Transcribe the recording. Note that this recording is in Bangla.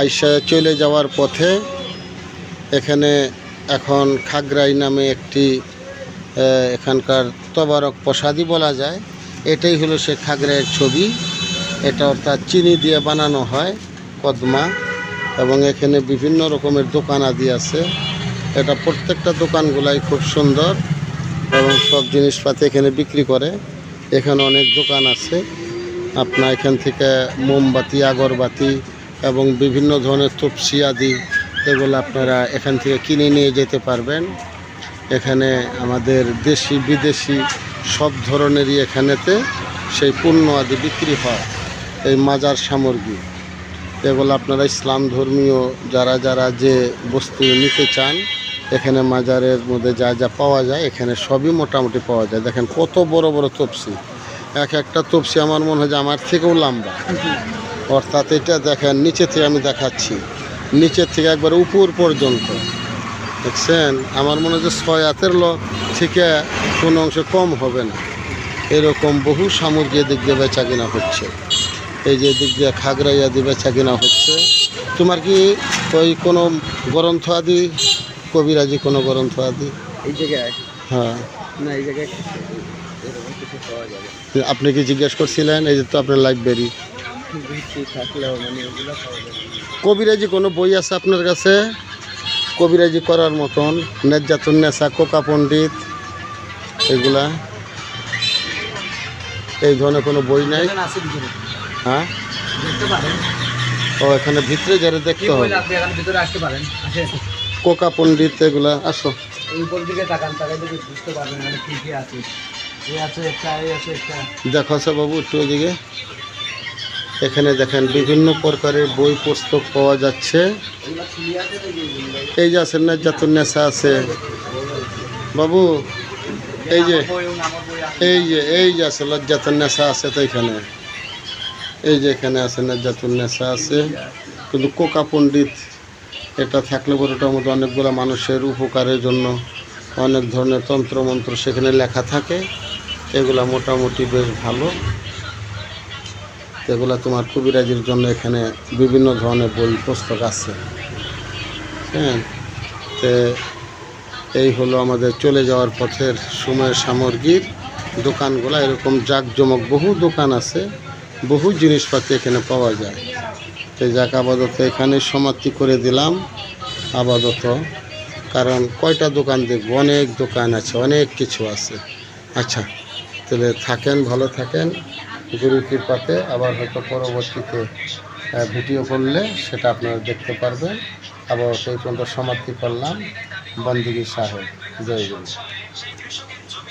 আইসা চলে যাওয়ার পথে এখানে এখন খাগড়াই নামে একটি এখানকার তবারক প্রসাদই বলা যায়। এটাই হলো সে খাগড়াইয়ের ছবি। এটা অর্থাৎ চিনি দিয়ে বানানো হয়, কদমা, এবং এখানে বিভিন্ন রকমের দোকান আদি আছে। এটা প্রত্যেকটা দোকানগুলাই খুব সুন্দর, এবং সব জিনিসপাতি এখানে বিক্রি করে। এখানে অনেক দোকান আছে। আপনার এখান থেকে মোমবাতি, আগরবাতি এবং বিভিন্ন ধরনের তপসি আদি এগুলো আপনারা এখান থেকে কিনে নিয়ে যেতে পারবেন। এখানে আমাদের দেশি, বিদেশি সব ধরনেরই এখানেতে সেই পণ্য আদি বিক্রি হয়, এই মাজার সামগ্রী। এগুলো আপনারা ইসলাম ধর্মীয় যারা যারা যে বস্তু নিতে চান, এখানে মাজারের মধ্যে যা যা পাওয়া যায়, এখানে সবই মোটামুটি পাওয়া যায়। দেখেন কত বড় বড় তপসি। এক একটা তপসি আমার মনে হয় যে আমার থেকেও লম্বা। অর্থাৎ এটা দেখেন নিচে থেকে আমি দেখাচ্ছি। নিচের থেকে একবার উপর পর্যন্ত। দেখছেন? আমার মনে হচ্ছে ছয় হাতের লোক থেকে কোনো অংশে কম হবে না। এরকম বহু সামগ্রী এদিক দিয়ে বেচা কিনা হচ্ছে। এই যে দিক দিয়ে খাগড়াইয়া দিয়ে বেচা কিনা হচ্ছে। তোমার কি ওই কোনো গ্রন্থ আদি? কবিরাজি কোনো গ্রন্থ আদি? এই জায়গায়? হ্যাঁ। না এই জায়গায় আপনি কি জিজ্ঞেস করছিলেন? এই যে তো আপনার লাইব্রেরি থাকলেও মানে ওগুলো কবিরাজি কোনো বই আছে আপনার কাছে? কবিরাজি করার মতন নেজাতুন নেশা কোকা পণ্ডিত এগুলা? এই ধরনের কোনো বই নাই? হ্যাঁ? ও এখানে ভিতরে যারা দেখতে হবে। কোকা পণ্ডিত এগুলা আসো। দেখে মানে দেখো বাবু একটু ওইদিকে। এখানে দেখেন বিভিন্ন প্রকারের বই পুস্তক পাওয়া যাচ্ছে। এই যে আছে নেজাতুন নেশা আছে। বাবু, এই যে এই যে এই যে আছে লজ্জাতুন নেশা আছে তো এখানে। এই যে এখানে আছে লজ্জাতুন নেশা আছে। কিন্তু কোকা পণ্ডিত, এটা থাকলে পরে ওটার মধ্যে অনেকগুলো মানুষের উপকারের জন্য অনেক ধরনের তন্ত্রমন্ত্র সেখানে লেখা থাকে। এগুলা মোটামুটি বেশ ভালো। এগুলা তোমার কবিরাজির জন্য এখানে বিভিন্ন ধরনের বই, পুস্তক আছে। হ্যাঁ? তো এই হলো আমাদের চলে যাওয়ার পথের সময় সামগ্রীর দোকানগুলো। এরকম জাঁকজমক বহু দোকান আছে, বহু জিনিসপাতি এখানে পাওয়া যায়। তো যাক, আপাতত এখানে সমাপ্তি করে দিলাম, আপাতত। কারণ কয়টা দোকান দেখব? অনেক দোকান আছে, অনেক কিছু আছে। আচ্ছা তাহলে থাকেন, ভালো থাকেন। গুরু কৃপাতে আবার হয়তো পরবর্তীতে ভিডিও করলে সেটা আপনারা দেখতে পারবেন। আবার সেই পর্যন্ত সমাপ্তি করলাম। বন্দিগি সাহেব, জয় গুরু